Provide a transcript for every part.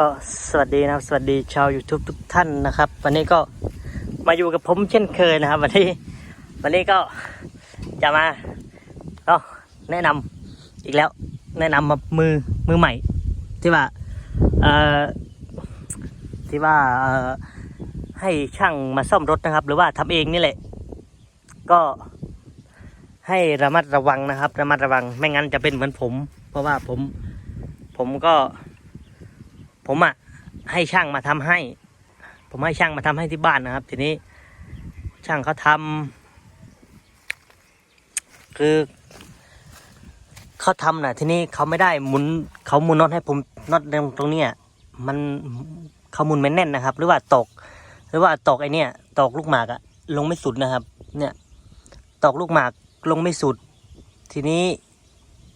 ก็สวัสดีนะครับ สวัสดีชาว YouTube ทุกท่านนะครับ วันนี้ก็มาอยู่กับผมเช่นเคยนะครับ วันนี้วันนี้ก็จะมาเนาะแนะนำอีกแล้ว แนะนำมามือมือใหม่ ที่ว่าเอ่อที่ว่าเอ่อให้ช่างมาซ่อมรถนะครับ หรือว่าทำเองนี่แหละ ก็ให้ระมัดระวังนะครับ ระมัดระวังไม่งั้นจะเป็นเหมือนผม เพราะว่าผมผมก็ ผมอะให้ช่างมาทำให้ ผมให้ช่างมาทำให้ที่บ้านนะครับ ทีนี้ช่างเขาทำคือเขาทำนะทีนี้เขาไม่ได้หมุนเขาหมุนน็อตให้ผมน็อตตรงเนี้ยมันเขาหมุนไม่แน่นนะครับ หรือว่าตก หรือว่าตกไอเนี้ยตกลูกหมากอะลงไม่สุดนะครับ เนี่ยตกลูกหมากลงไม่สุด ทีนี้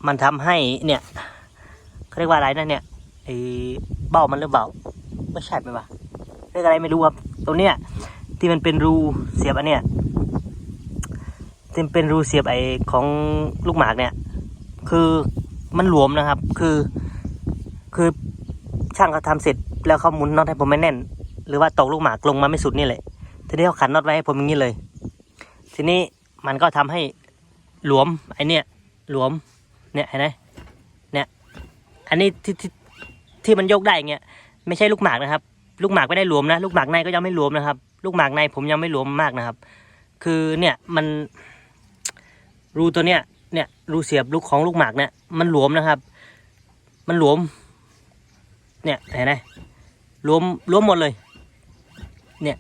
มันทำให้เนี่ยเขาเรียกว่าอะไรนะเนี่ย ไอ้เบ้ามันหรือเปล่าไม่ใช่ไหมวะเรียกอะไรไม่รู้ครับตรงเนี้ยที่มันเป็นรูเสียบอันเนี้ยที่มันเป็นรูเสียบไอ้ของลูกหมากเนี่ย คือมันหลวมนะครับ คือ คือช่างเขาทำเสร็จแล้วเขาหมุนน็อตให้ผมไม่แน่น หรือว่าตกลูกหมากลงมาไม่สุดนี่แหละทีนี้เขาขันน็อตไว้ให้ผมอย่างนี้เลย ทีนี้มันก็ทำให้หลวมไอเนี่ยหลวมเนี่ยเห็นไหมเนี่ย อันนี้ที่ที่ ที่มันยกได้เงี้ยไม่ใช่ลูกหมากนะครับ ลูกหมากไม่ได้หลวมนะ ลูกหมากในก็ยังไม่หลวมนะครับ ลูกหมากในผมยังไม่หลวมมากนะครับ คือเนี่ยมันรูตัวเนี้ยเนี่ยรูเสียบลูกของลูกหมากเนี่ยมันหลวมนะครับ มันหลวม เนี่ยเห็นไหมหลวมหลวมหมดเลย เนี่ย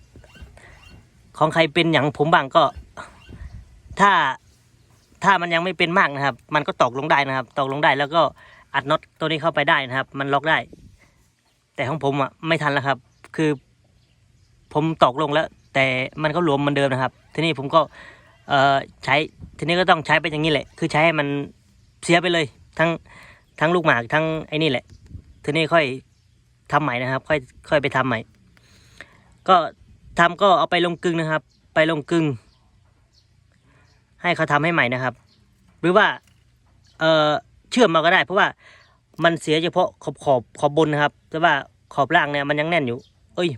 ของใครเป็นอย่างผมบ้างก็ ถ้าถ้ามันยังไม่เป็นมากนะครับ มันก็ตอกลงได้นะครับ ตอกลงได้แล้วก็ อัดน็อตตัวนี้เข้าไปได้นะครับ มันล็อกได้ แต่ของผมอะไม่ทันแล้วครับ คือ ผมตอกลงแล้ว แต่มันก็หลวมเหมือนเดิมนะครับ ทีนี้ผมก็เอ่อใช้ทีนี้ก็ต้องใช้ไปอย่างนี้แหละ คือใช้ให้มันเสียไปเลย ทั้งทั้งลูกหมากทั้งไอ้นี่แหละ ทีนี้ค่อยทำใหม่นะครับ ค่อยค่อยไปทำใหม่ ก็ทำก็เอาไปลงกึ่งนะครับ ไปลงกึ่งให้เขาทำให้ใหม่นะครับ หรือว่าเอ่อ เชื่อมมาก็ได้ เพราะว่ามันเสียเฉพาะขอบขอบขอบบนนะครับ แต่ว่าขอบล่างเนี่ยมันยังแน่นอยู่ เอ้ย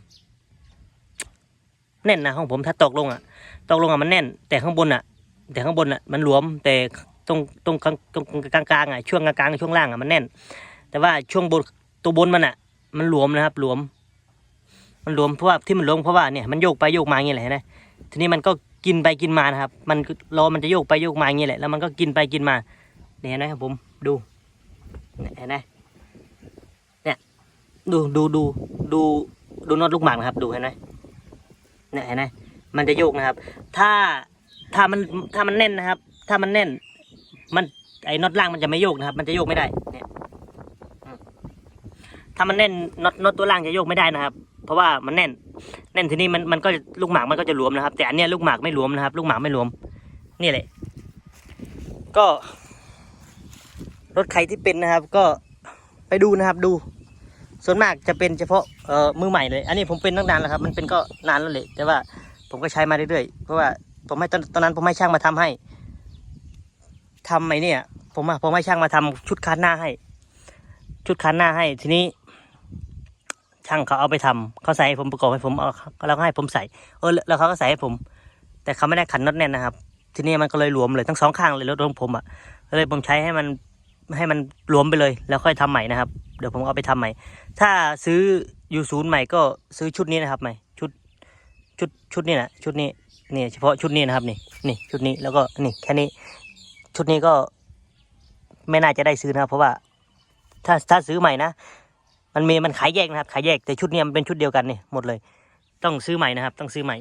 แน่นนะของผมถ้าตกลงอะตกลงอะมันแน่น แต่ข้างบนอะ แต่ข้างบนอะมันหลวมแต่ตรงตรงกลางตรงกลางกลางอะช่วงกลางกลางช่วงล่างอะมันแน่น แต่ว่าช่วงบนตัวบนมันอะ มันหลวมนะครับ หลวม มันหลวมเพราะว่าที่มันหลวมเพราะว่าเนี่ยมันโยกไปโยกมาอย่างเงี้ยแหละนไหมทีนี้มันก็กินไปกินมานะครับ มันล้อมันจะโยกไปโยกมาอย่างเงี้ยแหละแล้วมันก็กินไปกินมาเนี่ยนไหมครับผม ดูเห็นไหมเนี่ยดูดูดูดูดูน็อตลูกหมากนะครับ ดูเห็นไหมเนี่ยเห็นไหมมันจะโยกนะครับ ถ้าถ้ามันถ้ามันแน่นนะครับ ถ้ามันแน่น มันไอ้น็อตล่างมันจะไม่โยกนะครับ มันจะโยกไม่ได้ เนี่ยถ้ามันแน่นน็อตน็อตตัวล่างจะโยกไม่ได้นะครับ เพราะว่ามันแน่น แน่นทีนี้มันมันก็ลูกหมากมันก็จะหลวมนะครับ แต่อันเนี้ยลูกหมากไม่หลวมนะครับ ลูกหมากไม่หลวม นี่แหละ ก็ รถใครที่เป็นนะครับ ก็ไปดูนะครับดู ส่วนมากจะเป็นเฉพาะเอ่อมือใหม่เลย อันนี้ผมเป็นตั้งนานแล้วครับ มันเป็นก็นานแล้วแหละแต่ว่าผมก็ใช้มาเรื่อยๆเพราะว่าผมให้ตอนตอนนั้นผมให้ช่างมาทำให้ทำไอ้เนี่ย ผมอะผมให้ช่างมาทำชุดคันหน้าให้ ชุดคันหน้าให้ ทีนี้ ช่างเขาเอาไปทำเขาใส่ให้ผมประกอบให้ผมเอาแล้วก็ให้ผมใส่ เออ แล้วเขาก็ใส่ให้ผม แต่เขาไม่ได้ขันน็อตแน่นนะครับ ทีนี้มันก็เลยหลวมเลยทั้งสองข้างเลยรถของผมอะก็เลยผมใช้ให้มัน ให้มันหลวมไปเลยแล้วค่อยทำใหม่นะครับ เดี๋ยวผมเอาไปทำใหม่ ถ้าซื้ออยู่ศูนย์ใหม่ก็ซื้อชุดนี้นะครับใหม่ชุดชุดชุดนี้นะชุดนี้นี่เฉพาะชุดนี้นะครับนี่นี่ชุดนี้แล้วก็นี่แค่นี้ชุดนี้ก็ไม่น่าจะได้ซื้อนะครับ เพราะว่าถ้าถ้าซื้อใหม่นะ มันมีมันขายแยกนะครับ ขายแยกแต่ชุดนี้มันเป็นชุดเดียวกันนี่หมดเลย ต้องซื้อใหม่นะครับ ต้องซื้อใหม่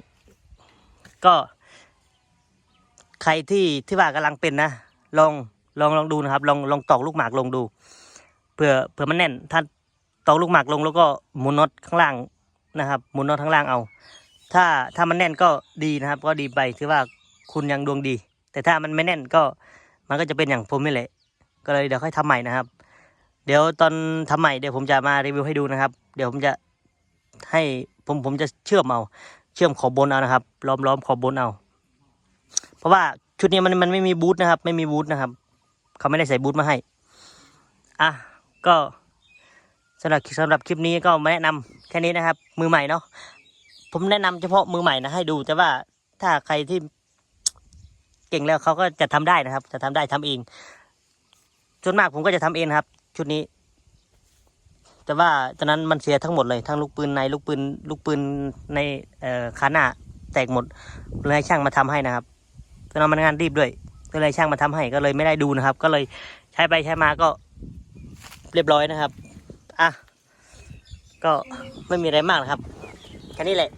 ก็ ใครที่ที่ว่ากำลังเป็นนะลอง ลองลองดูนะครับ ลองลองตอกลูกหมากลงดูเผื่อเผื่อมันแน่น ถ้าตอกลูกหมากลงแล้วก็หมุนน็อตข้างล่างนะครับหมุนน็อตข้างล่างเอา ถ้าถ้ามันแน่นก็ดีนะครับ ก็ดีไปถือว่าคุณยังดวงดี แต่ถ้ามันไม่แน่นก็มันก็จะเป็นอย่างผมนี่แหละ ก็เลยเดี๋ยวค่อยทำใหม่นะครับ เดี๋ยวตอนทำใหม่เดี๋ยวผมจะมารีวิวให้ดูนะครับ เดี๋ยวผมจะให้ผมผมจะเชื่อมเอาเชื่อมขอบบนเอานะครับล้อมล้อมขอบบนเอา เพราะว่าชุดนี้มันมันไม่มีบูทนะครับ ไม่มีบูทนะครับ เขาไม่ได้ใส่บูทมาให้ อะ ก็สำหรับสำหรับคลิปนี้ก็มาแนะนำแค่นี้นะครับ มือใหม่เนาะผมแนะนำเฉพาะมือใหม่นะให้ดู แต่ว่าถ้าใครที่เก่งแล้วเขาก็จะทำได้นะครับ จะทำได้ทำเองส่วนมากผมก็จะทำเองครับ ชุดนี้ แต่ว่าตอนนั้นมันเสียทั้งหมดเลย ทั้งลูกปืนในลูกปืนลูกปืนในเอ่อขาหน้าแตกหมดเลยให้ช่างมาทำให้นะครับตอนนั้นมันงานรีบด้วย ก็เลยช่างมาทำให้ก็เลยไม่ได้ดูนะครับ ก็เลยใช้ไปใช้มาก็เรียบร้อยนะครับ อะ ก็ไม่มีอะไรมากนะครับ แค่นี้แหละ